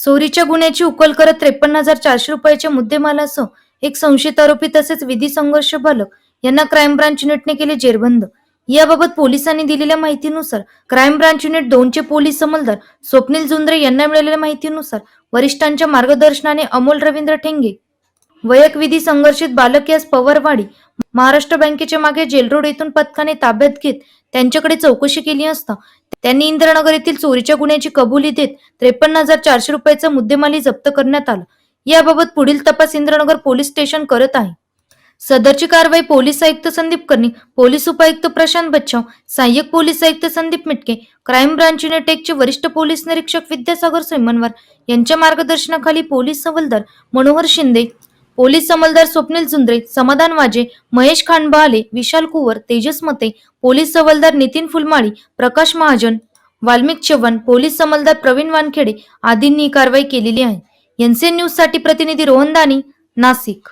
चोरीच्या गुन्ह्याची उकल करत त्रेपन्न हजार चारशे रुपयाच्या मुद्देमालासह एक संशयित आरोपी तसेच विधी संघर्ष बालक यांना क्राईम ब्रांच युनिटने केले जेरबंद. याबाबत पोलिसांनी दिलेल्या माहितीनुसार क्राईम ब्रांच युनिट दोनचे पोलीस अंमलदार स्वप्नील जुंद्रे यांना मिळालेल्या माहितीनुसार वरिष्ठांच्या मार्गदर्शनाने अमोल रवींद्र ठेंगे वयक विधी संघर्षित बालक यास पवारवाडी महाराष्ट्र बँकेच्या मागे जेलरोड येथून पथकाने ताब्यात घेत त्यांच्याकडे चौकशी केली असता. त्यांनी इंद्रनगर येथील चोरीच्या गुन्ह्याची कबुली देत त्रेपन्न हजार चारशे रुपयाचा मुद्देमाली जप्त करण्यात आला. याबाबत पुढील तपास इंद्रनगर पोलीस स्टेशन करत आहे. सदरची कारवाई पोलीस आयुक्त संदीप कर्णिक पोलीस उपायुक्त प्रशांत बच्चाव सहाय्यक पोलीस आयुक्त संदीप मिटके क्राईम ब्रांच युनिटेकचे वरिष्ठ पोलीस निरीक्षक विद्यासागर सोमनवार यांच्या मार्गदर्शनाखाली पोलीस हवालदार मनोहर शिंदे पोलीस अंमलदार स्वप्नील जुंद्रे समाधान वाजे महेश खांडबहाले विशाल कुवर तेजस मते पोलीस हवालदार नितीन फुलमाळी प्रकाश महाजन वाल्मिक चव्हाण पोलीस अंमलदार प्रवीण वानखेडे आदींनी कारवाई केलेली आहे. एनसीएन न्यूजसाठी प्रतिनिधी रोहन दानी नाशिक.